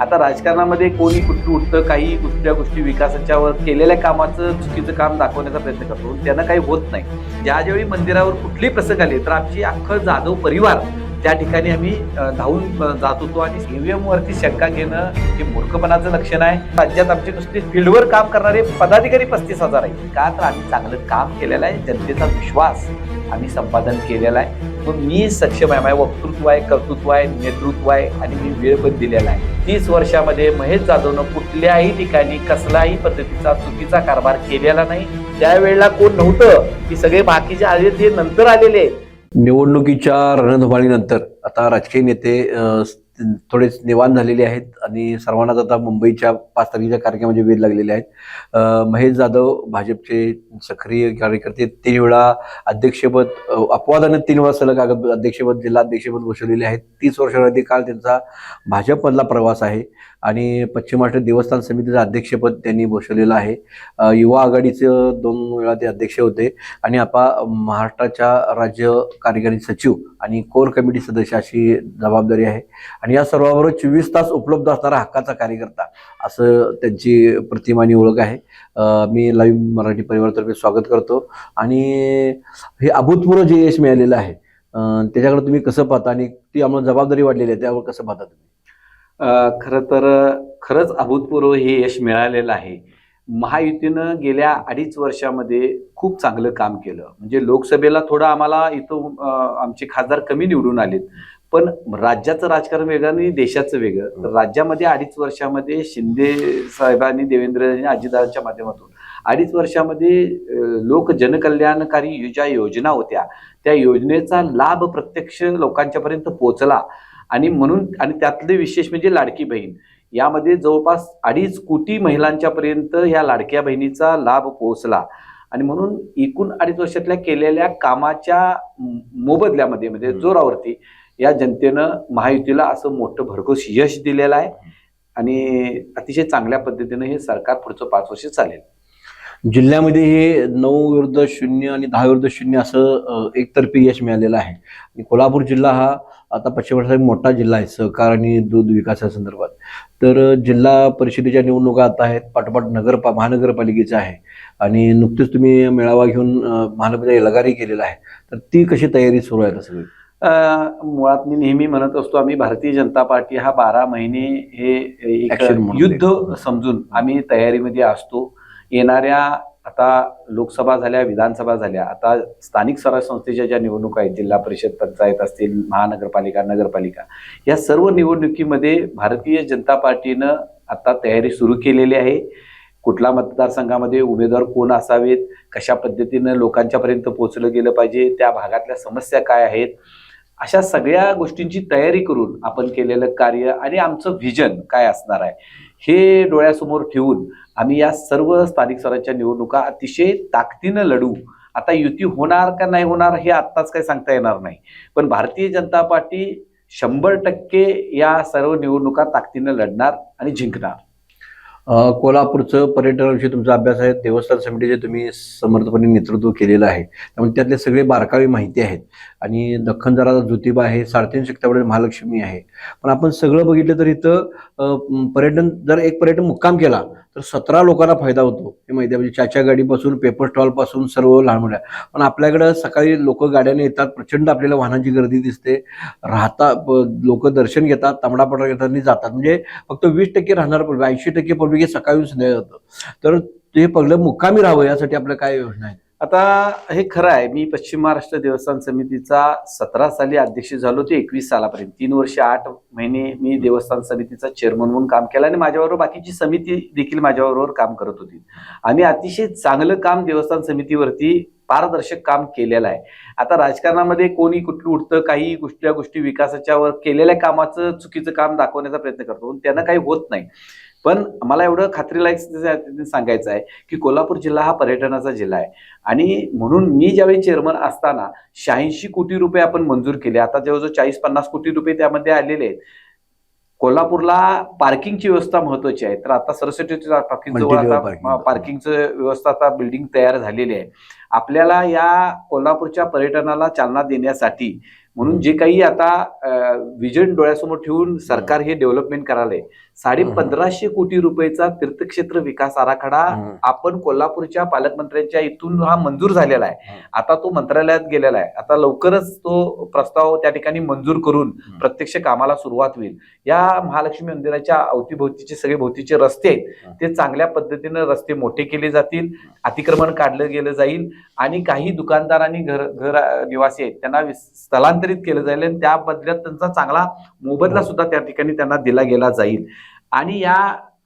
आता राजकारणामध्ये कोणी कुठं उठतं काही कुठल्या गोष्टी विकासाच्यावर केलेल्या कामाचं चुकीचं काम दाखवण्याचा प्रयत्न करतो. त्यांना काही होत नाही. ज्या ज्यावेळी मंदिरावर कुठलेही प्रसंग आले तर आमची अख्खं जाधव परिवार त्या ठिकाणी आम्ही धावून जात होतो आणि ईव्हीएम वरती शंका घेणं हे मूर्खपणाचं लक्षण आहे. राज्यात आमचे नुसते फील्डवर काम करणारे पदाधिकारी पस्तीस हजार आहेत. का तर आम्ही चांगलं काम केलेलं आहे जनतेचा विश्वास आम्ही संपादन केलेला आहे. मग मी सक्षम आहे माझ्या वक्तृत्व आहे कर्तृत्व आहे नेतृत्व आहे आणि मी वेळ पण दिलेला आहे. तीस वर्षामध्ये महेश जाधवनं कुठल्याही ठिकाणी कसलाही पद्धतीचा चुकीचा कारभार केलेला नाही. त्यावेळेला कोण नव्हतं? की सगळे बाकीचे आले ते नंतर आलेले. निवडणुकीच्या रणधुमाळीनंतर आता राजकीय नेते थोडेच निवान झालेले आहेत आणि सर्वांनाच आता मुंबईच्या पाच तारखेच्या कार्यक्रमाचे वेध लागलेले आहेत. महेश जाधव भाजपचे सक्रिय कार्यकर्ते तीन वेळा अध्यक्षपद अपवादाने तीन वेळा सलग आग- अध्यक्षपद जिल्हा अध्यक्षपद बसवलेले आहेत. तीस वर्षांआधी काल त्यांचा भाजपमधला प्रवास आहे आणि पश्चिम महाराष्ट्र देवस्थान समितीचं अध्यक्षपद त्यांनी बसवलेलं आहे. युवा आघाडीचं दोन वेळा ते अध्यक्ष होते आणि आपा महाराष्ट्राच्या राज्य कार्यकारी सचिव आणि कोर कमिटी सदस्य अशी जबाबदारी आहे. आणि या सर्वाबरोबर चोवीस तास उपलब्ध असणारा हक्काचा कार्यकर्ता असं त्यांची प्रतिमानी ओळख आहे. मी लाईव्ह मराठी परिवारातर्फे स्वागत करतो. आणि हे अभूतपूर्व जे यश मिळालेलं आहे त्याच्याकडे तुम्ही कसं पाहता आणि ती आम्हाला जबाबदारी वाढलेली आहे त्यावर कसं पाहता तुम्ही? खरं तर खरंच अभूतपूर्व हे यश मिळालेलं आहे. महायुतीनं गेल्या अडीच वर्षामध्ये खूप चांगलं काम केलं. म्हणजे लोकसभेला थोडं आम्हाला इथं आमचे खासदार कमी निवडून आलेत. पण राज्याचं राजकारण वेगळं आणि देशाचं वेगळं. तर राज्यामध्ये अडीच वर्षामध्ये शिंदे साहेबांनी देवेंद्र अजितदादांच्या माध्यमातून अडीच वर्षामध्ये लोक जनकल्याणकारी ज्या योजना होत्या त्या योजनेचा लाभ प्रत्यक्ष लोकांच्या पर्यंत पोहोचला. आणि म्हणून आणि त्यातले विशेष म्हणजे लाडकी बहीण. यामध्ये जवळपास अडीच कोटी महिलांच्या पर्यंत या लाडक्या बहिणीचा लाभ पोहोचला. आणि म्हणून एकूण अडीच वर्षातल्या केलेल्या कामाच्या मोबदल्यामध्ये म्हणजे. जोरावरती या जनतेनं महायुतीला असं मोठं भरघोस यश दिलेलं आहे आणि अतिशय चांगल्या पद्धतीनं हे सरकार पुढचं पाच वर्ष चालेल. जिल्ह्यामध्ये हे नऊ विरुद्ध शून्य आणि दहा विरुद्ध शून्य असं एकतर्फी यश मिळालेलं आहे. आणि कोल्हापूर जिल्हा हा आता पश्चिम एक मोठा जिल्हा आहे सहकार आणि दूध विकासासंदर्भात तर जिल्हा परिषदेच्या निवडणुका आता आहेत पाठोपाठ नगर महानगरपालिकेचं आहे. आणि नुकतीच तुम्ही मेळावा घेऊन अ, महानगरपालिका लगारी केलेला आहे. तर ती कशी तयारी सुरू आहे सगळी? मुळात मी नेहमी म्हणत असतो आम्ही भारतीय जनता पार्टी हा बारा महिने हे एक युद्ध समजून आम्ही तयारीमध्ये असतो. येणाऱ्या आता लोकसभा झाल्या विधानसभा झाल्या आता स्थानिक स्वराज संस्थेच्या ज्या निवडणुका आहेत जिल्हा परिषद पंचायत असतील महानगरपालिका नगरपालिका या सर्व निवडणुकीमध्ये भारतीय जनता पार्टीनं आता तयारी सुरू केलेली आहे. कुठल्या मतदारसंघामध्ये उमेदवार कोण असावेत कशा पद्धतीनं लोकांच्या पर्यंत पोहोचलं गेलं पाहिजे त्या भागातल्या समस्या काय आहेत अशा सगळ्या गोष्टींची तयारी करून आपण केलेलं कार्य आणि आमचं व्हिजन काय असणार आहे हे डोळ्यासमोर ठेवून आम्ही या सर्व स्थानिक स्वराज्याच्या निवडणुका अतिशय ताकदीनं लढू. आता युती होणार का नाही होणार हे आत्ताच काही सांगता येणार नाही. पण भारतीय जनता पार्टी शंभर टक्के या सर्व निवडणुका ताकदीनं लढणार आणि जिंकणार. कोल्हापूरचं पर्यटनाविषयी तुमचा अभ्यास आहे. देवस्थान समितीचे तुम्ही समर्थपणे नेतृत्व केलेलं आहे. त्यामुळे त्यातले सगळे बारकावे माहिती आहेत. आणि दख्खन जरा ज्योतिबा आहे साडेतीन शक्तावडे महालक्ष्मी आहे. पण आपण सगळं बघितलं तर इथं पर्यटन जर एक पर्यटन मुक्काम केला तर सतरा लोकांना फायदा होतो. हे माहिती आहे. म्हणजे चाच्या गाडीपासून पेपर स्टॉलपासून सर्व लहान मोठ्या पण आपल्याकडं सकाळी लोक गाड्याने येतात. प्रचंड आपल्याला वाहनांची गर्दी दिसते. राहता लोक दर्शन घेतात तांबडा घेतात आणि जातात. म्हणजे फक्त वीस टक्के राहणार पब्लिक ऐंशी टक्के पब्लिक हे सकाळी संध्याकाळी जातं तर ते पगलं मुक्कामी राहावं यासाठी आपल्या काय योजना आहेत आता हे खरं आहे मी पश्चिम महाराष्ट्र देवस्थान समितीचा सतरा साली अध्यक्ष झालो ते एकवीस सालापर्यंत. तीन वर्ष आठ महिने मी देवस्थान समितीचा चेअरमन म्हणून काम केलं आणि माझ्याबरोबर बाकीची समिती देखील माझ्याबरोबर काम करत होती. आम्ही अतिशय चांगलं काम देवस्थान समितीवरती पारदर्शक काम केलेलं आहे. आता राजकारणामध्ये कोणी कुठलं उठतं काही कुठल्या गोष्टी विकासाच्यावर केलेल्या कामाचं चुकीचं काम दाखवण्याचा प्रयत्न करतो त्यांना काही होत नाही. पण मला एवढं खात्रीलायक सांगायचं आहे की कोल्हापूर जिल्हा हा पर्यटनाचा जिल्हा आहे. आणि म्हणून मी ज्यावेळी चेअरमन असताना शहाऐंशी कोटी रुपये आपण मंजूर केले आता जवळजवळ चाळीस पन्नास कोटी रुपये त्यामध्ये आलेले आहेत. कोल्हापूरला पार्किंगची व्यवस्था महत्वाची आहे. तर आता सरस्वती पार्किंग आता. पार्किंगचं व्यवस्था आता बिल्डिंग तयार झालेली आहे. आपल्याला या कोल्हापूरच्या पर्यटनाला चालना देण्यासाठी म्हणून जे काही आता विजन डोळ्यासमोर ठेवून सरकार हे डेव्हलपमेंट करायलंय साडे. पंधराशे कोटी रुपयेचा तीर्थक्षेत्र विकास आराखडा. आपण कोल्हापूरच्या पालकमंत्र्यांच्या इथून हा मंजूर झालेला आहे. आता तो मंत्रालयात गेलेला आहे आता लवकरच तो प्रस्ताव त्या ठिकाणी मंजूर करून. प्रत्यक्ष कामाला सुरुवात होईल या महालक्ष्मी मंदिराच्या अवतीभोवतीचे सगळे भोवतीचे रस्ते आहेत. ते चांगल्या पद्धतीनं रस्ते मोठे केले जातील अतिक्रमण काढलं गेलं जाईल आणि काही दुकानदार आणि घर घर निवासी आहेत त्यांना स्थलांतरित केलं जाईल आणि त्या बदल्यात त्यांचा चांगला मोबदला सुद्धा त्या ठिकाणी त्यांना दिला गेला जाईल आणि या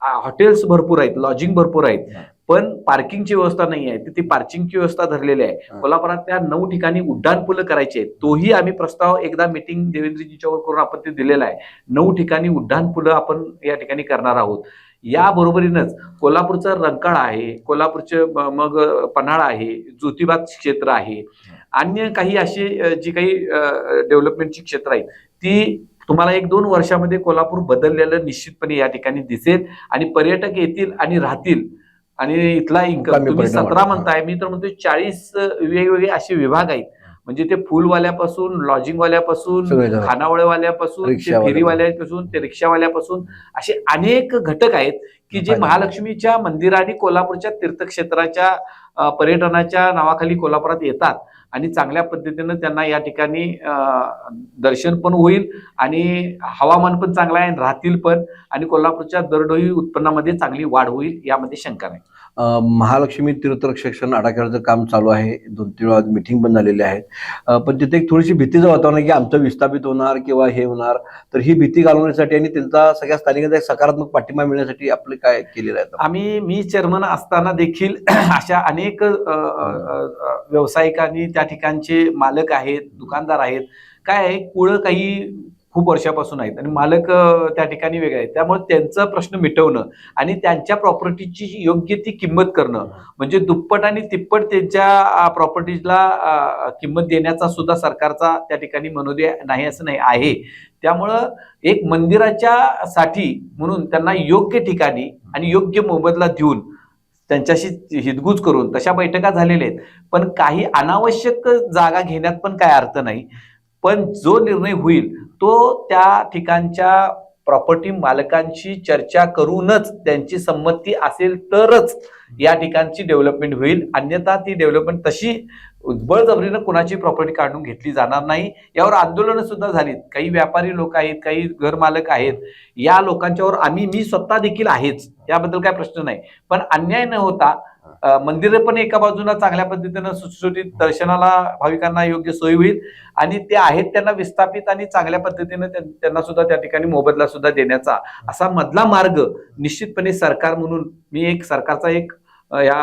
हॉटेल्स भरपूर आहेत लॉजिंग भरपूर आहेत. पण पार्किंगची व्यवस्था नाही आहे. तिथे पार्किंगची व्यवस्था धरलेली आहे. हं. कोल्हापुरातल्या नऊ ठिकाणी उड्डाण पुलं करायचे आहेत. तोही आम्ही प्रस्ताव एकदा मिटिंग देवेंद्रजीच्यावर करून आपण ते दिलेला आहे. नऊ ठिकाणी उड्डाण पुलं आपण या ठिकाणी करणार आहोत. या बरोबरीनंच कोल्हापूरचं रंकाळा आहे कोल्हापूरचे मग पन्हाळा आहे ज्योतिबा क्षेत्र आहे. अन्य काही अशी जी काही डेव्हलपमेंटची क्षेत्र आहेत ती तुम्हाला एक दोन वर्षामध्ये कोल्हापूर बदललेलं निश्चितपणे या ठिकाणी दिसेल आणि पर्यटक येतील आणि राहतील आणि इथला इन्कम तुम्ही सतरा. म्हणताय मी तर म्हणतो चाळीस वेगवेगळे असे विभाग आहेत म्हणजे ते फुलवाल्यापासून लॉजिंगवाल्यापासून. खानावळवाल्यापासून ते. फेरीवाल्यापासून ते रिक्षावाल्यापासून असे अनेक घटक आहेत की जे. महालक्ष्मीच्या मंदिराने कोल्हापूरच्या तीर्थक्षेत्राच्या पर्यटनाच्या नावाखाली कोल्हापुरात येतात आणि चांगल्या पद्धतीनं त्यांना या ठिकाणी दर्शन पण होईल आणि हवामान पण चांगलं आहे राहतील पण आणि कोल्हापूरच्या दरडोई उत्पन्नामध्ये चांगली वाढ होईल यामध्ये शंका नाही. महालक्ष्मी महालक्ष्मी तीर्थरक्षण आडाखेडचं काम चालू आहे. दोन तीन वेळा मिटिंग पण झालेली आहे पण तिथे एक थोडीशी भीतीचं वातावरण आहे की आमचं विस्थापित होणार किंवा हे होणार. तर ही भीती घालवण्यासाठी आणि त्यांचा सगळ्या स्थानिकांचा एक सकारात्मक पाठिंबा मिळण्यासाठी आपले काय केलेलं आहे आम्ही मी चेअरमन असताना देखील अशा अनेक व्यावसायिकांनी त्या ठिकाणचे मालक आहेत दुकानदार आहेत. काय आहे कुळं काही खूप वर्षापासून आहेत आणि मालक त्या ठिकाणी वेगळे आहेत. त्यामुळे त्यांचा प्रश्न मिटवणं आणि त्यांच्या प्रॉपर्टीची योग्य ती किंमत करणं म्हणजे दुप्पट आणि तिप्पट त्यांच्या प्रॉपर्टीजला किंमत देण्याचा सुद्धा सरकारचा त्या ठिकाणी मनोदय नाही असं नाही आहे. त्यामुळं एक मंदिराच्या साठी म्हणून त्यांना योग्य ठिकाणी आणि योग्य मोबदला देऊन त्यांच्याशी हितगुज करून तशा बैठका झालेल्या आहेत. पण काही अनावश्यक जागा घेण्यात पण काय अर्थ नाही. पण जो निर्णय होईल तो त्या ठिकाणच्या प्रॉपर्टी मालकांशी चर्चा करूनच त्यांची संमती असेल तरच या ठिकाणची डेव्हलपमेंट होईल. अन्यथा ती डेव्हलपमेंट तशी बळजबरीनं कुणाची प्रॉपर्टी काढून घेतली जाणार नाही. यावर आंदोलनं सुद्धा झालीत. काही व्यापारी लोक आहेत काही घरमालक आहेत. या लोकांच्यावर आम्ही मी स्वतः देखील आहेच. याबद्दल काय प्रश्न नाही. पण अन्याय न होता मंदिर पण एका बाजूला चांगल्या पद्धतीनं सुटसुटीत दर्शनाला भाविकांना योग्य सोय होईल. आणि ते आहेत त्यांना विस्थापित आणि चांगल्या पद्धतीनं त्यांना सुद्धा त्या ठिकाणी मोबदला सुद्धा देण्याचा असा मधला मार्ग निश्चितपणे सरकार म्हणून मी एक सरकारचा एक या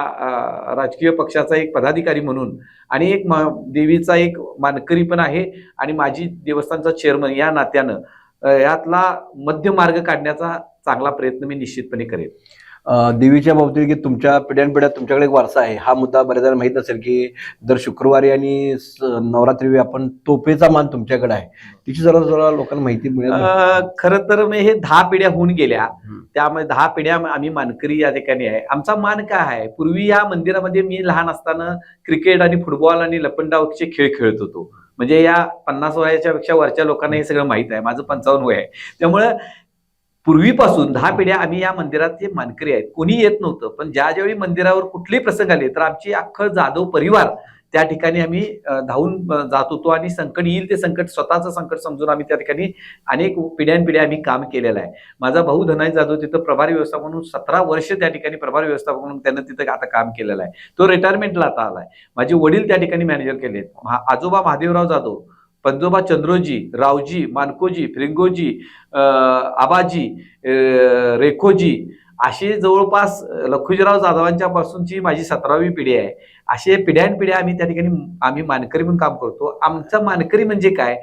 राजकीय पक्षाचा एक पदाधिकारी म्हणून आणि एक देवीचा एक मानकरी पण आहे आणि माझी देवस्थानचा चेअरमन या नात्यानं यातला मध्य मार्ग काढण्याचा चांगला प्रयत्न मी निश्चितपणे करेन. देवीच्या बाबतीत की तुमच्या पिढ्यानपिढ्या तुमच्याकडे एक वारसा आहे. हा मुद्दा बऱ्याच माहीत असेल की दर शुक्रवारी आणि नवरात्री आपण तोफेचा मान तुमच्याकडे आहे. तिची जरा जरा लोकांना माहिती मिळेल खरं तर मी हे दहा पिढ्या होऊन गेल्या. त्यामुळे दहा पिढ्या आम्ही मानकरी या ठिकाणी आहे. आमचा मान काय आहे? पूर्वी या मंदिरामध्ये मी लहान असताना क्रिकेट आणि फुटबॉल आणि लपंडावचे खेळ खेळत होतो. म्हणजे या पन्नास वयाच्या पेक्षा वरच्या लोकांना हे सगळं माहीत आहे. माझं पंचावन्न वय आहे. त्यामुळं पूर्वीपासून दहा पिढ्या आम्ही या मंदिराचे मानकरी आहेत कोणी येत नव्हतं पण ज्या ज्यावेळी मंदिरावर कुठलेही प्रसंग आले तर आमची अख्खं जाधव परिवार त्या ठिकाणी आम्ही धावून जात होतो आणि संकट येईल ते संकट स्वतःचं संकट समजून आम्ही त्या ठिकाणी अनेक पिढ्यानपिढ्या आम्ही काम केलेलं आहे. माझा भाऊ धनाय जाधव तिथं प्रभारी व्यवस्थापक म्हणून सतरा वर्ष त्या ठिकाणी प्रभारी व्यवस्थापक म्हणून त्यानं तिथं आता काम केलेलं आहे. तो रिटायरमेंटला आता आलाय. माझे वडील त्या ठिकाणी मॅनेजर केले आजोबा महादेवराव जाधव पंजोबा चंद्रोजी रावजी मानकोजी फ्रिंगोजी आबाजी रेखोजी असे जवळपास लखुजीराव जाधवांच्या पासूनची माझी सतरावी पिढी आहे. असे पिढ्यानपिढ्या आम्ही त्या ठिकाणी आम्ही मानकरी म्हणून काम करतो. आमचा मानकरी म्हणजे काय?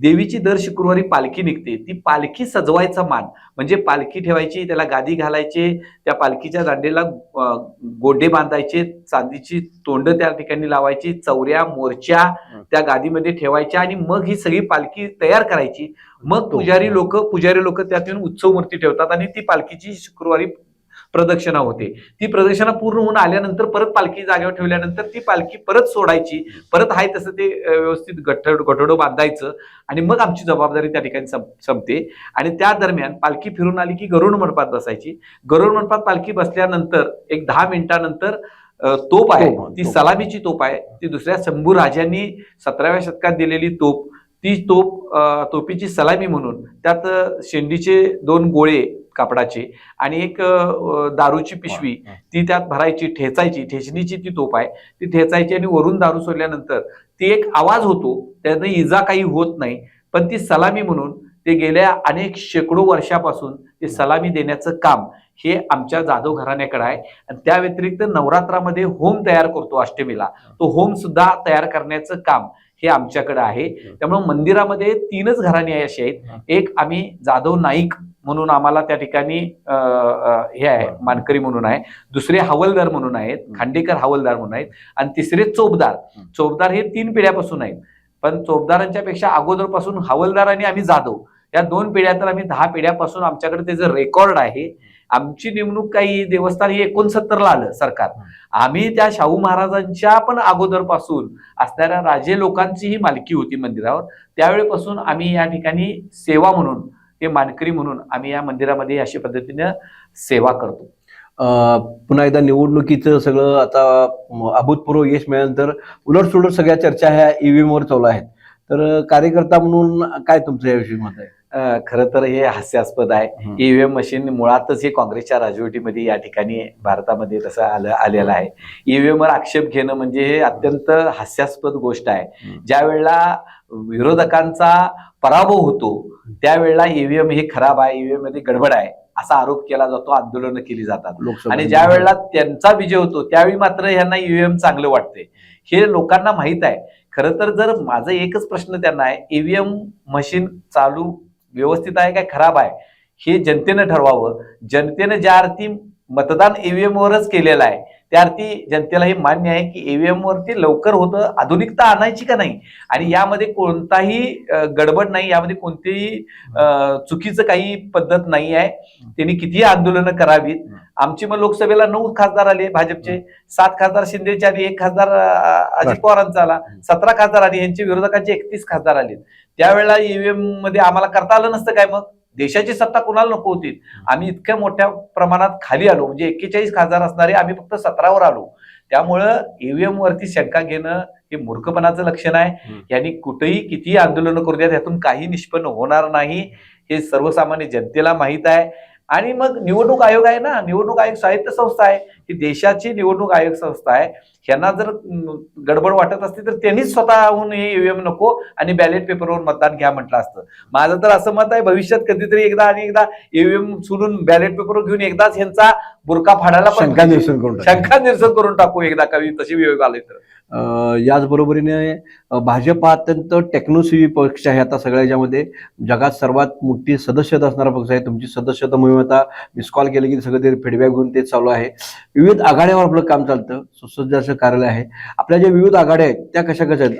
देवीची दर शुक्रवारी पालखी निघते. ती पालखी सजवायचा मान. म्हणजे पालखी ठेवायची त्याला गादी घालायचे त्या पालखीच्या दांडेला गोडे बांधायचे चांदीची तोंड त्या ठिकाणी लावायची चौऱ्या मोर्च्या त्या गादीमध्ये ठेवायच्या आणि मग ही सगळी पालखी तयार करायची. मग पुजारी लोक पुजारी लोक त्यातून उत्सव मूर्ती ठेवतात आणि ती पालखीची शुक्रवारी प्रदक्षिणा होते. ती प्रदक्षिणा पूर्ण होऊन आल्यानंतर परत पालखी जागेवर ठेवल्यानंतर ती पालखी परत सोडायची. परत आहे तसं ते व्यवस्थित गठ्ठ गठोडं बांधायचं आणि मग आमची जबाबदारी त्या ठिकाणी संपते. आणि त्या दरम्यान पालखी फिरून आली की गरुड मंडपात बसायची. गरुड मंडपात पालखी बसल्यानंतर एक दहा मिनिटानंतर तोप आहे. ती. सलामीची तोप आहे. ती दुसऱ्या शंभू राजांनी सतराव्या शतकात दिलेली तोप. ती तोप तोपीची सलामी म्हणून. त्यात शेंडीचे दोन गोळे कापडाचे आणि एक दारूची पिशवी ती त्यात भरायची ठेचायची ठेचणीची ती तोप आहे. ती ठेचायची आणि वरून दारू सोडल्यानंतर ती एक आवाज होतो त्यानं इजा काही होत नाही पण ती सलामी म्हणून ते गेल्या अनेक शेकडो वर्षापासून ते सलामी देण्याचं काम हे आमच्या जाधव घराण्याकडे आहे. आणि त्या व्यतिरिक्त नवरात्रामध्ये होम तयार करतो अष्टमीला. तो होम सुद्धा तयार करण्याचं काम हे आमच्याकडे आहे. त्यामुळे मंदिरामध्ये तीनच घराणे अशी आहेत. एक आम्ही जाधव नाईक म्हणून आम्हाला त्या ठिकाणी हे आहे मानकरी म्हणून आहे. दुसरे हवलदार म्हणून आहेत खांडेकर हवलदार म्हणून आहेत. आणि तिसरे चोपदार. चोपदार हे तीन पिढ्यापासून आहेत. पण चोपदारांच्या पेक्षा अगोदरपासून हवलदार आणि आम्ही जाधव. या दोन पिढ्या तर आम्ही दहा पिढ्यापासून आमच्याकडे त्याचं रेकॉर्ड आहे आमची नेमणूक काही देवस्थान हे एकोणसत्तरला आलं सरकार. आम्ही त्या शाहू महाराजांच्या पण अगोदरपासून असणाऱ्या राजे लोकांची ही मालकी होती मंदिरावर. त्यावेळेपासून आम्ही या ठिकाणी सेवा म्हणून ते मानकरी म्हणून आम्ही या मंदिरामध्ये अशा पद्धतीनं सेवा करतो. अं, पुन्हा एकदा निवडणुकीचं सगळं आता अभूतपूर्व यश मिळाल्यानंतर उलटसुलट सगळ्या चर्चा ह्या ईव्हीएम वर चालू आहेत. तर कार्यकर्ता म्हणून काय तुमचं याविषयी मत आहे? खरं तर हे हास्यास्पद आहे. ईव्हीएम मशीन मुळातच हे काँग्रेसच्या राजवटीमध्ये या ठिकाणी भारतामध्ये तसं आलं आलेलं आहे. ईव्हीएम वर आक्षेप घेणं म्हणजे हे अत्यंत हास्यास्पद गोष्ट आहे. ज्या वेळेला विरोधकांचा पराभव होतो त्यावेळेला ईव्हीएम हे खराब आहे ईव्हीएममध्ये गडबड आहे असा आरोप केला जातो आंदोलनं केली जातात. आणि ज्या वेळेला त्यांचा विजय होतो त्यावेळी मात्र यांना ईव्हीएम चांगलं वाटते हे लोकांना माहीत आहे. खरं तर जर माझा एकच प्रश्न त्यांना आहे ईव्हीएम मशीन चालू व्यवस्थित आहे काय खराब आहे? हे जनतेनं ठरवावं. जनतेनं ज्या अर्थी मतदान ईव्हीएम वरच केलेलं आहे त्या अर्थी जनतेला हे मान्य आहे की ईव्हीएम वरती लवकर होतं आधुनिकता आणायची का नाही? आणि यामध्ये कोणताही गडबड नाही यामध्ये कोणतेही चुकीचं काही पद्धत नाही आहे. त्यांनी कितीही आंदोलनं करावीत. आमची मग लोकसभेला नऊ खासदार आले भाजपचे. सात खासदार शिंदेचे आले एक खासदार अजित पवारांचा आला. सतरा खासदार आले यांचे विरोधकांचे एकतीस खासदार आले त्यावेळेला ईव्हीएममध्ये आम्हाला करता आलं नसतं काय मग? देशाची सत्ता कुणाला नको होती? आम्ही इतक्या मोठ्या प्रमाणात खाली आलो म्हणजे एक्केचाळीस खासदार असणारे आम्ही फक्त सतरावर आलो. त्यामुळं ईव्हीएम वरती शंका घेणं हे मूर्खपणाचं लक्षण आहे. यांनी कुठेही कितीही आंदोलनं करू द्या त्यातून काही निष्पन्न होणार नाही हे सर्वसामान्य जनतेला माहीत आहे. आणि मग निवडणूक आयोग आहे ना? निवडणूक आयोग साहित्य संस्था आहे. ही देशाची निवडणूक आयोग संस्था आहे. ह्यांना जर गडबड वाटत असते तर त्यांनीच स्वतःहून हे ईव्हीएम नको आणि बॅलेट पेपरवर मतदान घ्या म्हटलं असतं. माझं तर असं मत आहे भविष्यात कधीतरी एकदा आणि एकदा ईव्हीएम सोडून बॅलेट पेपरवर घेऊन एकदाच ह्यांचा बुरका फाडायला पण शंका निरसन करून. शंका निरसन करून टाकू एकदा कवी तशी वेळ आली तर. याच बरोबरीने भाजप हा अत्यंत टेक्नोसिव्ही पक्ष आहे आता सगळ्या याच्यामध्ये. जगात सर्वात मोठी सदस्यता असणारा पक्ष आहे. तुमची सदस्यता मोहीम आता मिस कॉल केलं की सगळं ते फीडबॅक घेऊन तेच चालू आहे. विविध आघाड्यावर आपलं काम चालतं. सुसज्ज असं कार्यालय आहे. आपल्या ज्या विविध आघाड्या आहेत त्या कशा कशा आहेत?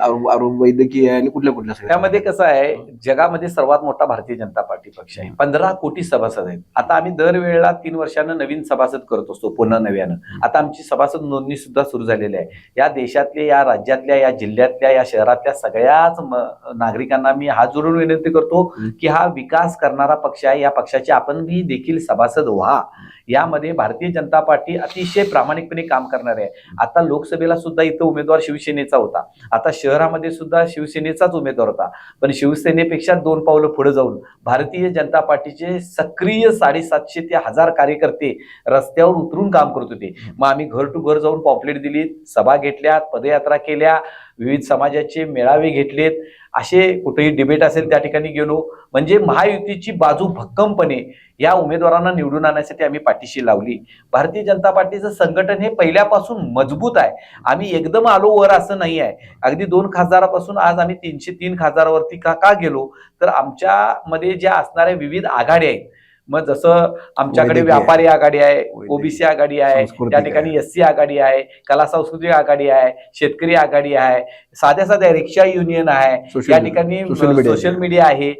वैद्यकीय आणि कुठल्या कुठल्या त्यामध्ये कसं आहे जगामध्ये सर्वात मोठा भारतीय जनता पार्टी पक्ष आहे. पंधरा कोटी सभासद आहेत. आता आम्ही दरवेळेला तीन वर्षानं नवीन सभासद करत असतो पुन्हा नव्यानं. आता आमची सभासद नोंदणी सुद्धा सुरू झालेली आहे. या देशातल्या या राज्यातल्या या जिल्ह्यातल्या या शहरातल्या सगळ्याच म- नागरिकांना मी हात जोडून विनंती करतो की हा विकास करणारा पक्ष आहे. या पक्षाचे आपण बी देखील सभासद व्हा. यामध्ये भारतीय जनता पार्टी अतिशय प्रामाणिकपणे काम करणार आहे. आता लोकसभेला सुद्धा इथं उमेदवार शिवसेनेचा होता. आता शहरामध्ये सुद्धा शिवसेनेचाच उमेदवार होता. पण शिवसेनेपेक्षा दोन पावलं पुढे जाऊन भारतीय जनता पार्टीचे सक्रिय साडेसातशे ते हजार कार्यकर्ते रस्त्यावर उतरून काम करत होते. मग आम्ही घर टू घर जाऊन पॉम्पलेट दिली सभा घेतल्या पदयात्रा केल्या विविध समाजाचे मेळावे घेतलेत. असे कुठेही डिबेट असेल त्या ठिकाणी गेलो. म्हणजे महायुतीची बाजू भक्कमपणे या उमेदवारांना निवडून आणण्यासाठी आम्ही पाठीशी लावली. भारतीय जनता पार्टीचं संघटन हे पहिल्यापासून मजबूत आहे. आम्ही एकदम आलो वर असं नाही आहे. अगदी दोन खासदारापासून आज आम्ही तीनशे तीन खासदारावरती का का गेलो? तर आमच्यामध्ये ज्या असणाऱ्या विविध आघाड्या आहेत मग जसं आमच्याकडे. व्यापारी आघाडी आहे. ओबीसी आघाडी आहे त्या ठिकाणी एस सी आघाडी आहे कला सांस्कृतिक आघाडी आहे शेतकरी आघाडी आहे साध्या साध्या रिक्षा युनियन आहे Social- या ठिकाणी. सोशल मीडिया आहे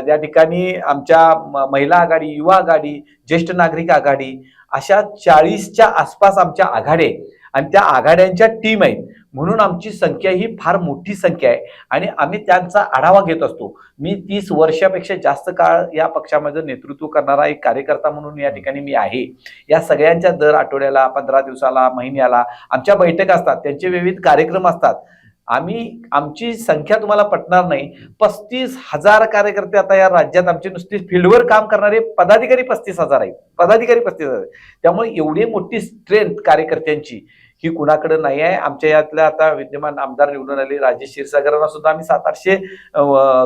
त्या ठिकाणी आमच्या महिला आघाडी युवा आघाडी ज्येष्ठ नागरिक आघाडी अशा चाळीसच्या आसपास आमच्या आघाड्या आणि त्या आघाड्यांच्या टीम आहेत. म्हणून आमची संख्या ही फार मोठी संख्या आहे. आणि आम्ही त्यांचा आढावा घेत असतो. मी तीस वर्षापेक्षा जास्त काळ या पक्षामध्ये नेतृत्व करणारा एक कार्यकर्ता म्हणून या ठिकाणी मी आहे. या सगळ्यांच्या दर आठवड्याला पंधरा दिवसाला महिन्याला आमच्या बैठक असतात. त्यांचे विविध कार्यक्रम असतात. आम्ही आमची संख्या तुम्हाला पटणार नाही. पस्तीस हजार कार्यकर्ते आता या राज्यात आमचे नुसते फील्डवर काम करणारे पदाधिकारी पस्तीस हजार आहेत. पदाधिकारी पस्तीस हजार त्यामुळे एवढी मोठी स्ट्रेंथ कार्यकर्त्यांची ही कुणाकडे नाही आहे. आमच्या यातल्या आता विद्यमान आमदार निवडून आले. राजेश क्षीरसागरांना सुद्धा आम्ही सात आठशे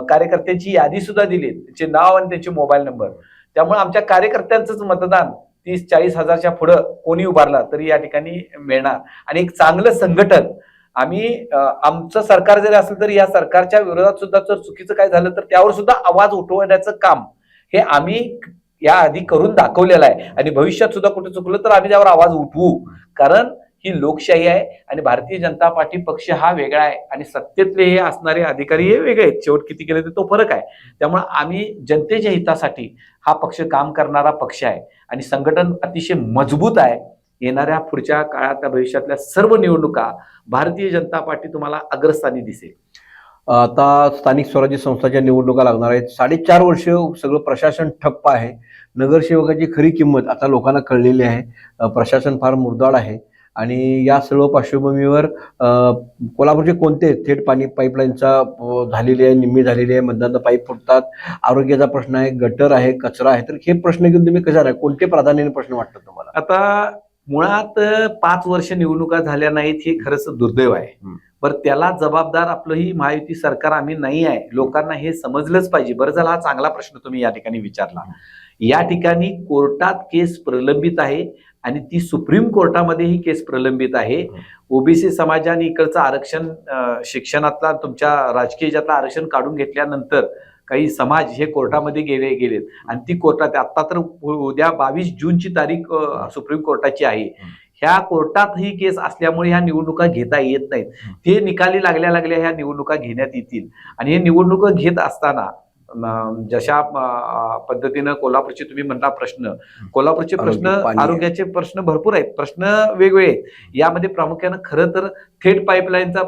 कार्यकर्त्यांची यादी सुद्धा दिली. त्यांचे नाव आणि त्यांचे मोबाईल नंबर. त्यामुळे आमच्या कार्यकर्त्यांचंच मतदान तीस चाळीस हजारच्या पुढं कोणी उभारला तरी या ठिकाणी मिळणार. आणि एक चांगलं संघटन आम्ही आमचं सरकार जरी असलं तरी या सरकारच्या विरोधात सुद्धा जर चुकीचं काय झालं तर त्यावर सुद्धा आवाज उठवण्याचं काम हे आम्ही या आधी करून दाखवलेलं आहे. आणि भविष्यात सुद्धा कुठे चुकलं तर आम्ही त्यावर आवाज उठवू. कारण ही लोकशाही आहे आणि भारतीय जनता पार्टी पक्ष हा वेगळा आहे आणि सत्तेतले हे असणारे अधिकारी हे वेगळे आहेत. शेवट किती केले तर तो फरक आहे. त्यामुळे आम्ही जनतेच्या हितासाठी हा पक्ष काम करणारा पक्ष आहे आणि संघटन अतिशय मजबूत आहे. येणाऱ्या पुढच्या काळातल्या भविष्यातल्या सर्व निवडणुका भारतीय जनता पार्टी तुम्हाला अग्रस्थानी दिसेल. आता स्थानिक स्वराज्य संस्थाच्या निवडणुका लागणार आहेत. साडेचार वर्ष सगळं प्रशासन ठप्प आहे. नगरसेवकाची खरी किंमत आता लोकांना कळलेली आहे. प्रशासन फार मुरदाड आहे. आणि या सर्व पार्श्वभूमीवर कोल्हापूरचे कोणते थेट पाणी पाईपलाईनचा झालेली आहे निम्मी झालेली आहे मतदान पाईप फुटतात. आरोग्याचा प्रश्न आहे गटर आहे कचरा आहे. तर हे प्रश्न घेऊन तुम्ही कशा आहे कोणते प्राधान्याने प्रश्न वाटतात तुम्हाला? आता मुळात पाच वर्ष निवडणुका झाल्या नाहीत हे खरंच दुर्दैव आहे. बरं त्याला जबाबदार आपलं ही महायुती सरकार आम्ही नाही आहे. लोकांना हे समजलंच पाहिजे. बरं झाला हा चांगला प्रश्न तुम्ही या ठिकाणी विचारला. या ठिकाणी कोर्टात केस प्रलंबित आहे आणि ती सुप्रीम कोर्टामध्ये ही केस प्रलंबित आहे. ओबीसी समाजाने इकडचं आरक्षण शिक्षणातला तुमच्या राजकीय ज्यातलं आरक्षण काढून घेतल्यानंतर काही समाज हे कोर्टामध्ये गेले गेलेत. आणि ती कोर्टात आता तर उद्या बावीस जूनची तारीख सुप्रीम कोर्टाची आहे. ह्या कोर्टात ही केस असल्यामुळे ह्या निवडणुका घेता येत नाहीत. ते निकाली लागल्या लागल्या ह्या निवडणुका घेण्यात येतील. आणि हे निवडणुका घेत असताना जशा पद्धतीनं कोल्हापूरचे तुम्ही म्हणला प्रश्न. कोल्हापूरचे प्रश्न. आरोग्याचे प्रश्न भरपूर आहेत. प्रश्न वेगवेगळे आहेत. यामध्ये प्रामुख्यानं खरं तर थेट पाईपलाईनचा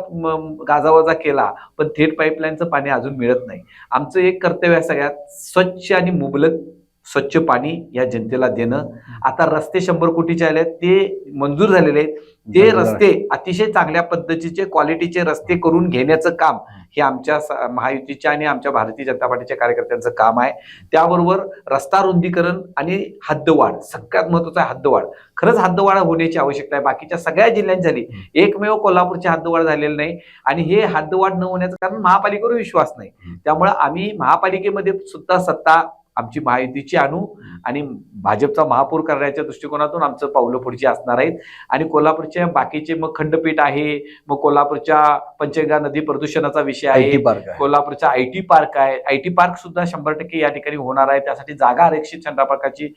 गाजावाजा केला पण थेट पाईपलाईनचं पाणी अजून मिळत नाही. आमचं एक कर्तव्य आहे सगळ्यात स्वच्छ आणि मुबलक स्वच्छ पाणी या जनतेला देणं. आता रस्ते शंभर कोटीचे आले आहेत ते मंजूर झालेले आहेत. ते रस्ते अतिशय चांगल्या पद्धतीचे क्वालिटीचे रस्ते करून घेण्याचं काम हे आमच्या स- महायुतीच्या आणि आमच्या भारतीय जनता पार्टीच्या कार्यकर्त्यांचं काम आहे. त्याबरोबर रस्ता रुंदीकरण आणि हद्दवाढ सगळ्यात महत्वाचं आहे हद्दवाढ. खरंच हद्दवाढ होण्याची आवश्यकता आहे. बाकीच्या सगळ्या जिल्ह्यांत झाली. एकमेव कोल्हापूरची हद्दवाढ झालेली नाही आणि हे हद्दवाढ न होण्याचं कारण महापालिकेवर विश्वास नाही. त्यामुळे आम्ही महापालिकेमध्ये सुद्धा सत्ता आमची महायुतीची आणू आणि भाजपचा महापौर करण्याच्या दृष्टिकोनातून आमचं पावलं पुढची असणार आहेत. आणि कोल्हापूरच्या बाकीचे मग खंडपीठ आहे मग कोल्हापूरच्या पंचगंगा नदी प्रदूषणाचा विषय आहे कोल्हापूरचा आय टी पार्क आहे. आय टी पार्क सुद्धा शंभर टक्के या ठिकाणी होणार आहे. त्यासाठी जागा आरक्षित चंद्रापार्काची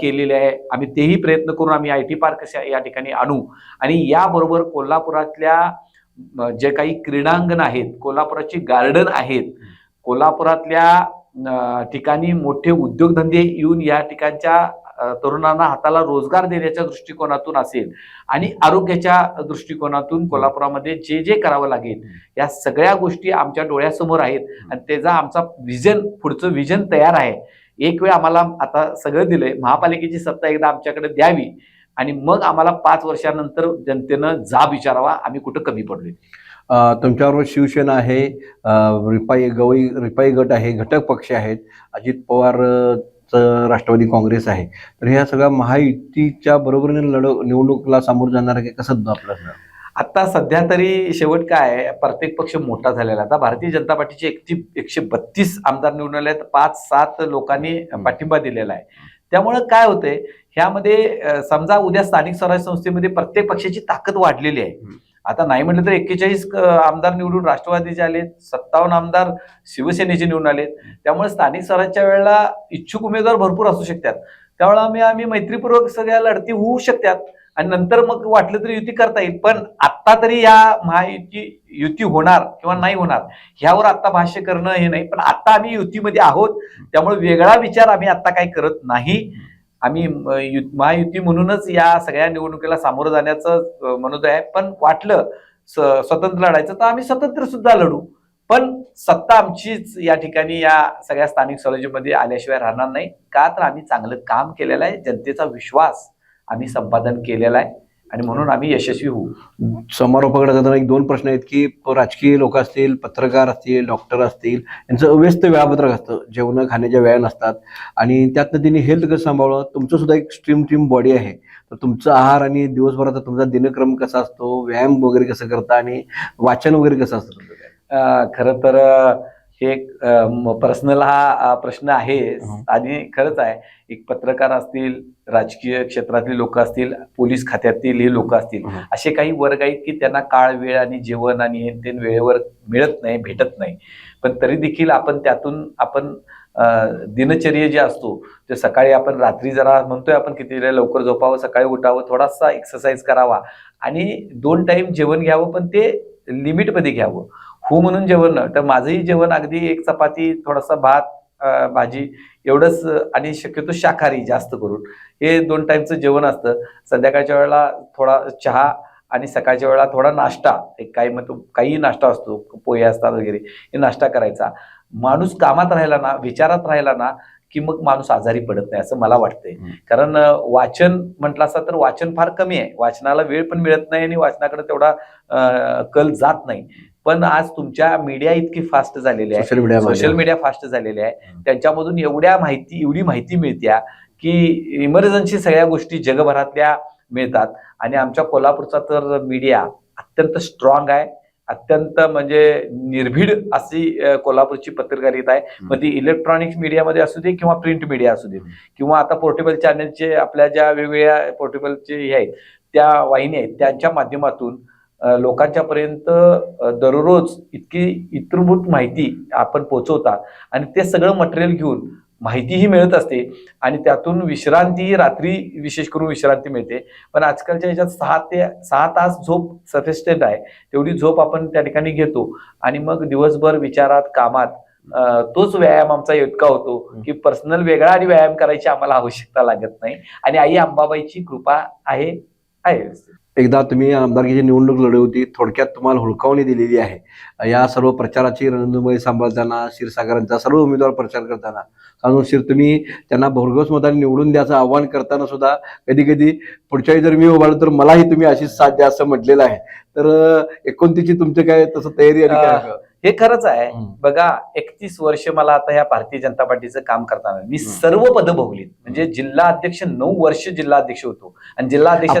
केलेली आहे. आम्ही तेही प्रयत्न करून आम्ही आय टी पार्क या ठिकाणी आणू. आणि याबरोबर कोल्हापुरातल्या जे काही क्रीडांगण आहेत कोल्हापुराची गार्डन आहेत कोल्हापुरातल्या ठिकाणी मोठे उद्योगधंदे येऊन या ठिकाणच्या तरुणांना हाताला रोजगार देण्याच्या दृष्टिकोनातून असेल आणि आरोग्याच्या दृष्टिकोनातून कोल्हापुरामध्ये जे जे करावं लागेल या सगळ्या गोष्टी आमच्या डोळ्यासमोर आहेत आणि त्याचा आमचा विजन पुढचं विजन तयार आहे. एक वेळ आम्हाला आता सगळं दिलंय महापालिकेची सत्ता एकदा आमच्याकडे द्यावी आणि मग आम्हाला पाच वर्षानंतर जनतेनं जाब विचारावा आम्ही कुठं कमी पडलोय. तुमच्याबरोबर शिवसेना आहे रिपाई गवई रिपाई गट आहे घटक पक्ष आहेत अजित पवार राष्ट्रवादी काँग्रेस आहे. तर ह्या सगळ्या महायुतीच्या बरोबरीने लढ निवडणुकीला सामोरं जाणार आहे की? कसं आपलं? आता सध्या तरी शेवट काय प्रत्येक पक्ष मोठा झालेला. आता भारतीय जनता पार्टीचे एकशे एकशे बत्तीस आमदार निवडून आले आहेत पाच सात लोकांनी पाठिंबा दिलेला आहे. त्यामुळं काय होतंय? ह्यामध्ये समजा उद्या स्थानिक स्वराज्य संस्थेमध्ये प्रत्येक पक्षाची ताकद वाढलेली आहे. आता नाही म्हटलं तर एक्केचाळीस आमदार निवडून राष्ट्रवादीचे आलेत सत्तावन्न आमदार शिवसेनेचे निवडून आलेत. त्यामुळे स्थानिक स्वराज्यच्या वेळेला इच्छुक उमेदवार भरपूर असू शकतात. त्यावेळेला आम्ही आम्ही मैत्रीपूर्वक सगळ्या लढती होऊ शकतात आणि नंतर मग वाटलं तरी युती करता येईल. पण आत्ता तरी या महायुती युती होणार किंवा नाही होणार ह्यावर आता भाष्य करणं हे नाही. पण आता आम्ही युतीमध्ये आहोत त्यामुळे वेगळा विचार आम्ही आत्ता काही करत नाही. आम्ही म, यु- महायुती म्हणूनच या सगळ्या निवडणुकीला सामोरं जाण्याचं अ, मनोदय आहे. पण वाटलं स- स्वतंत्र लढायचं तर आम्ही स्वतंत्र सुद्धा लढू. पण सत्ता आमचीच या ठिकाणी या सगळ्या स्थानिक स्वराज्यमध्ये आल्याशिवाय राहणार नाही. का तर आम्ही चांगलं काम केलेलं आहे. जनतेचा विश्वास आम्ही संपादन केलेला आहे. आणि म्हणून आम्ही यशस्वी होऊ. समारोपाकडे जाताना एक दोन प्रश्न आहेत की राजकीय लोक असतील पत्रकार असतील डॉक्टर असतील यांचं अव्यस्त वेळापत्रक असतं. जेवण खाण्याच्या वेळा नसतात. आणि त्यातनं त्यांनी हेल्थ कसं सांभाळलं? तुमचं सुद्धा एक स्ट्रीम टीम बॉडी आहे. तर तुमचा आहार आणि दिवसभराचा तुमचा दिनक्रम कसा असतो? व्यायाम वगैरे कसं करता? आणि वाचन वगैरे कसं असतं खरं तर हे पर्सनल हा प्रश्न आहे हं. आणि खरंच आहे एक पत्रकार असतील राजकीय क्षेत्रातली लोक असतील पोलीस खात्यातील हे लोक असतील हं. असे काही वर्ग आहेत की त्यांना काळ वेळ आणि जेवण आणि हे ते वेळेवर मिळत नाही भेटत नाही पण तरी देखील आपण त्यातून आपण दिनचर्या जे असतो ते सकाळी आपण रात्री जरा म्हणतोय आपण किती वेळा लवकर झोपावं सकाळी उठावं थोडासा एक्सरसाइज करावा आणि दोन टाइम जेवण घ्यावं पण ते लिमिटमध्ये घ्यावं हो म्हणून जेवण न तर माझंही जेवण अगदी एक चपाती थोडासा भात भाजी एवढंच आणि शक्यतो शाकाहारी जास्त करून. हे दोन टाईमचं जेवण असतं. संध्याकाळच्या वेळेला थोडा चहा आणि सकाळच्या वेळेला थोडा नाश्ता. एक काही मग तो काही नाश्ता असतो पोहे असतात वगैरे हे नाश्ता करायचा. माणूस कामात राहिला ना विचारात राहिला ना की मग माणूस आजारी पडत नाही असं मला वाटतंय. कारण वाचन म्हटलं असता तर वाचन फार कमी आहे. वाचनाला वेळ पण मिळत नाही आणि वाचनाकडे तेवढा कल जात नाही. पण आज तुमच्या मीडिया इतकी फास्ट झालेली आहे सोशल मीडिया फास्ट झालेले आहे. त्यांच्यामधून एवढ्या माहिती एवढी माहिती मिळत्या की इमर्जन्सी सगळ्या गोष्टी जगभरातल्या मिळतात. आणि आमच्या कोल्हापूरचा तर मीडिया अत्यंत स्ट्रॉंग आहे. अत्यंत म्हणजे निर्भीड अशी कोल्हापूरची पत्रकारिता आहे. मग ती इलेक्ट्रॉनिक्स मीडियामध्ये असू दे किंवा प्रिंट मीडिया असू दे. किंवा आता पोर्टेबल चॅनलचे आपल्या ज्या वेगवेगळ्या पोर्टेबलचे हे आहेत त्या वाहिनी आहेत त्यांच्या माध्यमातून लोकांच्या लोकांच्यापर्यंत दररोज इतकी इतरभूत माहिती आपण पोचवता आणि ते सगळं मटेरियल घेऊन माहितीही मिळत असते आणि त्यातून विश्रांतीही रात्री विशेष करून विश्रांती मिळते. पण आजकालच्या ह्याच्यात सहा ते सहा तास झोप सफिस्टंट आहे. तेवढी झोप आपण त्या ठिकाणी घेतो आणि मग दिवसभर विचारात कामात तोच व्यायाम आमचा इतका होतो की पर्सनल वेगळा आणि व्यायाम करायची आम्हाला आवश्यकता लागत नाही आणि आई अंबाबाईची कृपा आहे आहे एकदा तुम्ही आमदारकीची निवडणूक लढवली होती थोडक्यात तुम्हाला हुलकावणी दिलेली आहे. या सर्व प्रचाराची रणधुमाळी सांभाळताना क्षीरसागरांचा सर्व उमेदवार प्रचार करताना कारण शिर तुम्ही त्यांना भरघोस मताने निवडून द्यायचं आव्हान करताना सुद्धा कधी कधी पुढच्या वेळी जर मी उभारलो तर मलाही तुम्ही अशीच साथ द्या असं म्हटलेलं आहे. तर एकोणतीसची तुमचं काय तसं तयारी आणि हे खरंच आहे. बघा एकतीस वर्ष मला आता ह्या भारतीय जनता पार्टीचं काम करताना मी सर्व पदं भोगलीत. म्हणजे जिल्हा अध्यक्ष नऊ वर्ष जिल्हा अध्यक्ष होतो. आणि जिल्हा अध्यक्ष.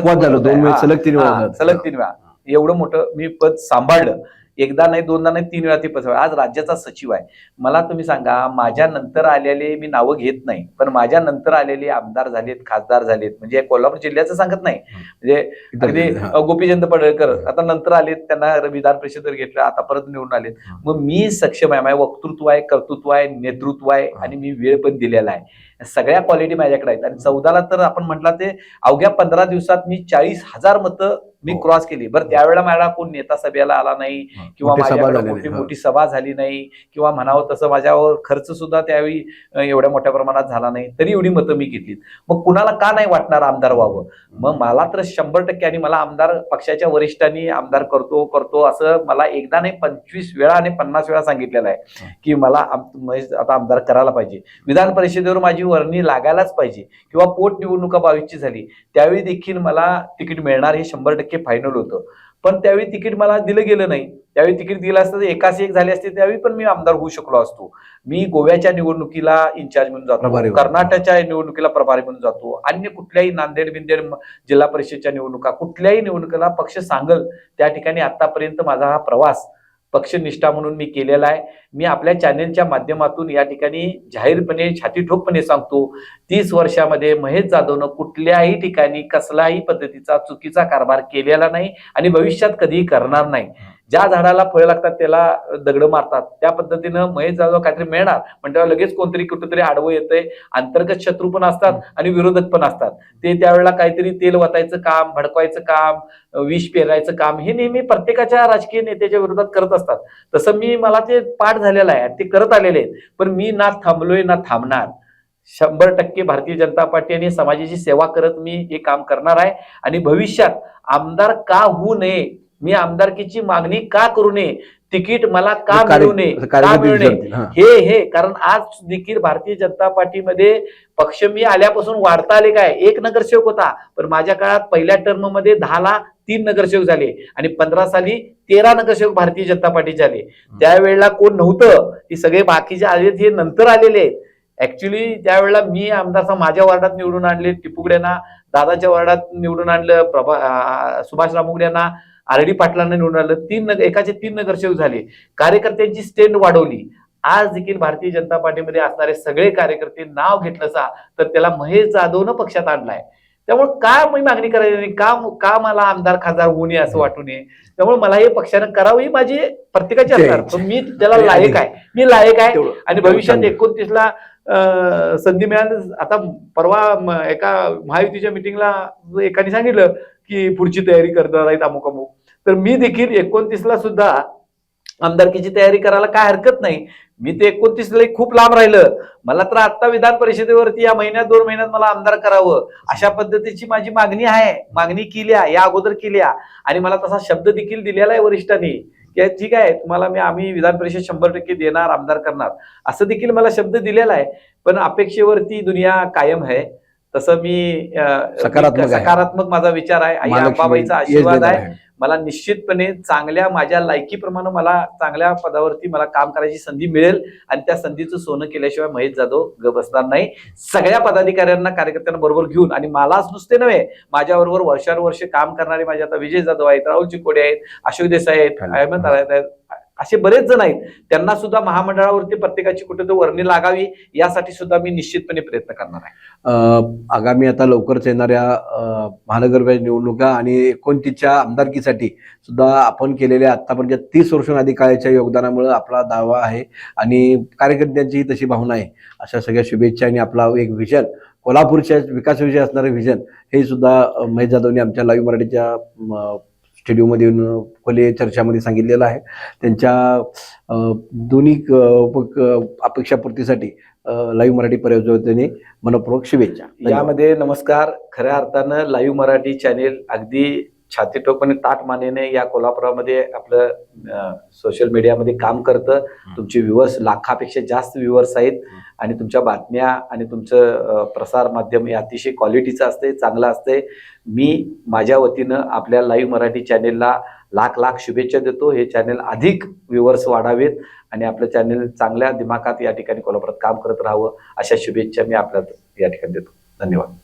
सलग तीन वेळा एवढं मोठं मी पद सांभाळलं. एकदा नाही दोनदा नाही तीन वेळा ते पद सांभाळलं. आज राज्याचा सचिव आहे. मला तुम्ही सांगा माझ्या नंतर आलेले मी नावं घेत नाही पण माझ्या नंतर आलेले आमदार झालेत खासदार झालेत म्हणजे कोल्हापूर जिल्ह्याचं सांगत नाही. म्हणजे अगदी गोपीचंद पडळकर आता नंतर आलेत त्यांना विधान परिषदेवर घेतलं आता परत निवडून आलेत. मग मी सक्षम आहे माझं वक्तृत्व आहे कर्तृत्व आहे नेतृत्व आहे आणि मी वेळ पण दिलेला आहे. सगळ्या क्वालिटी माझ्याकडे आहेत. आणि चौदाला तर आपण म्हटलं ते अवघ्या पंधरा दिवसात मी चाळीस हजार मतं मी हो. क्रॉस केली. बरं त्यावेळेला मला कोण नेता सभेला आला नाही किंवा माझ्याकडे मोठी हा. मोठी सभा झाली नाही किंवा म्हणावं तसं माझ्यावर खर्च सुद्धा त्यावेळी एवढ्या मोठ्या प्रमाणात झाला नाही तरी एवढी मतं मी घेतलीत. मग कुणाला का नाही वाटणार आमदार व्हावं? मग मला तर शंभर टक्के आणि मला आमदार पक्षाच्या वरिष्ठांनी आमदार करतो करतो असं मला एकदा नाही पंचवीस वेळा आणि पन्नास वेळा सांगितलेलं आहे की मला म्हणजे आता आमदार करायला पाहिजे. विधान परिषदेवर माझी वर्णी लागायलाच पाहिजे किंवा पोटनिवडणुका बावीसची झाली त्यावेळी देखील मला तिकीट मिळणार हे शंभर टक्के फायनल होतं. पण त्यावेळी तिकीट मला दिलं गेलं नाही. त्यावेळी तिकीट दिलं असतं तर एकाच एक झाले असते त्यावेळी पण मी आमदार होऊ शकलो असतो. मी गोव्याच्या निवडणुकीला इन्चार्ज म्हणून जातो. कर्नाटकच्या निवडणुकीला प्रभारी म्हणून जातो. अन्य कुठल्याही नांदेड बिंदेड जिल्हा परिषदच्या निवडणुका कुठल्याही निवडणुकीला पक्ष सांगल त्या ठिकाणी आतापर्यंत माझा हा प्रवास पक्षनिष्ठा म्हणून मी केलेला आहे. मी आपल्या चॅनेलच्या माध्यमातून या ठिकाणी जाहीरपणे छाती ठोकपणे सांगतो तीस वर्षामध्ये महेश जाधवनं कुठल्याही ठिकाणी कसलाही पद्धतीचा चुकीचा कारभार केलेला नाही आणि भविष्यात कधीही करणार नाही. ज्या झाडाला फळं लागतात त्याला दगड मारतात. त्या पद्धतीनं महेश जाधव काहीतरी मिळणार पण तेव्हा लगेच कोणतरी कुठेतरी आडवं येतंय अंतर्गत शत्रू पण असतात आणि विरोधक पण असतात. ते त्यावेळेला काहीतरी तेल वतायचं काम भडकवायचं काम विष पेरायचं काम हे नेहमी प्रत्येकाच्या राजकीय नेत्याच्या विरोधात करत असतात. तसं मी मला ते पाठ झालेलं आहे ते करत आलेले आहेत. पण मी ना थांबलोय ना थांबणार. शंभर टक्के भारतीय जनता पार्टी आणि समाजाची सेवा करत मी हे काम करणार आहे. आणि भविष्यात आमदार का होऊ नये मी आमदारकीची मागणी का करू नये? तिकीट मला का कार्य- मिळू नये? का मिळू नये? हा. हे कारण आज देखील भारतीय जनता पार्टीमध्ये पक्ष मी आल्यापासून वाढता आले काय? एक नगरसेवक होता पण माझ्या काळात पहिल्या टर्ममध्ये दहाला तीन नगरसेवक झाले आणि पंधरा साली तेरा नगरसेवक भारतीय जनता पार्टीचे आले त्यावेळेला कोण नव्हतं? ही सगळे बाकीचे आलेत हे नंतर आलेले. आहेत ऍक्च्युली त्यावेळेला मी आमदार माझ्या वार्डात निवडून आणले टिपूगड्यांना दादाच्या वार्डात निवडून आणलं प्रभा सुभाष रामुगड्यांना आर डी पाटलांना निवडून आणलं तीन नग- एकाचे तीन नगरसेवक झाले. कार्यकर्त्यांची स्टेंड वाढवली. आज देखील भारतीय जनता पार्टीमध्ये असणारे सगळे कार्यकर्ते नाव घेतलं सा तर त्याला महेश जाधवनं पक्षात आणलाय. त्यामुळे का मी मागणी करायची नाही? का का मला आमदार खासदार होऊ नये असं वाटू नये? त्यामुळे मला हे पक्षानं करावं ही माझी प्रत्येकाची असणार. पण मी त्याला लायक आहे. मी लायक आहे. आणि भविष्यात. एकोणतीसला संधी मिळाली. आता परवा एका महायुतीच्या मिटिंगला एकाने सांगितलं की पुढची तयारी करणार आहेत अमुक अमुक. तर मी देखील एकोणतीसला सुद्धा आमदारकीची तयारी करायला काय हरकत नाही. मी ते एकोणतीसला खूप लांब राहिलं. मला तर आता विधान परिषदेवरती या महिन्यात दोन महिन्यात मला आमदार करावं. अशा पद्धतीची माझी मागणी आहे. मागणी केली आहे या अगोदर केली आहे आणि मला तसा शब्द देखील दिलेला आहे वरिष्ठांनी. की ठीक आहे तुम्हाला मी आम्ही विधान परिषद शंभर टक्के देणार आमदार करणार. असं देखील मला शब्द दिलेला आहे. पण अपेक्षेवरती दुनिया कायम आहे. तसं मी सकारात्मक माझा विचार आहे. आई अंबाबाईचा आशीर्वाद आहे. मला निश्चितपणे चांगल्या माझ्या लायकीप्रमाणे मला चांगल्या पदावरती मला काम करायची संधी मिळेल आणि त्या संधीचं सोनं केल्याशिवाय महेश जाधव ग बसणार नाही. सगळ्या पदाधिकाऱ्यांना कार्यकर्त्यांना बरोबर घेऊन आणि मलाच नुसते नव्हे माझ्याबरोबर वर्षानुवर्ष काम करणारे माझे आता विजय जाधव आहेत राहुल चिकोडे आहेत अशोक देसाई आहेत रायत आहेत असे बरेच जण आहेत. त्यांना सुद्धा महामंडळावरती प्रत्येकाची कुठेतरी वर्णी लागावी यासाठी सुद्धा मी निश्चितपणे प्रयत्न करणार आहे. आगामी आता लवकरच येणाऱ्या अं, महानगरपालिका निवडणुका आणि एकोणतीसच्या आमदारकीसाठी सुद्धा आपण केलेल्या आतापर्यंत तीस वर्षां अधिक काळाच्या योगदानामुळे आपला दावा आहे आणि कार्यकर्त्यांचीही तशी भावना आहे. अशा सगळ्या शुभेच्छा आणि आपला एक विजन कोल्हापूरच्या विकासाविषयी असणारं विजन हे सुद्धा महेश जाधवने आमच्या लाईव्ह मराठीच्या स्टुडिओमध्ये येऊन खोले चर्चामध्ये सांगितलेलं आहे. त्यांच्या दोन्ही अपेक्षापूर्तीसाठी लाईव्ह मराठी पर्यावरणाने मनपूर्वक शुभेच्छा. यामध्ये नमस्कार. खऱ्या अर्थानं लाईव्ह मराठी चॅनेल अगदी छातीटोपणे ताट मानेने या कोल्हापुरामध्ये आपलं सोशल मीडियामध्ये काम करतं. तुमचे व्ह्युअर्स लाखापेक्षा जास्त व्ह्युअर्स आहेत. आणि तुमच्या बातम्या आणि तुमचं प्रसार माध्यम हे अतिशय क्वालिटीचं असते चांगलं असते मी माझ्या वतीनं आपल्या लाईव्ह मराठी चॅनेलला लाख लाख शुभेच्छा देतो. हे चॅनेल अधिक व्ह्युअर्स वाढावेत आणि आपलं चॅनेल चांगल्या दिमाखात या ठिकाणी कोल्हापुरात काम करत राहावं. अशा शुभेच्छा मी आपल्या या ठिकाणी देतो. धन्यवाद.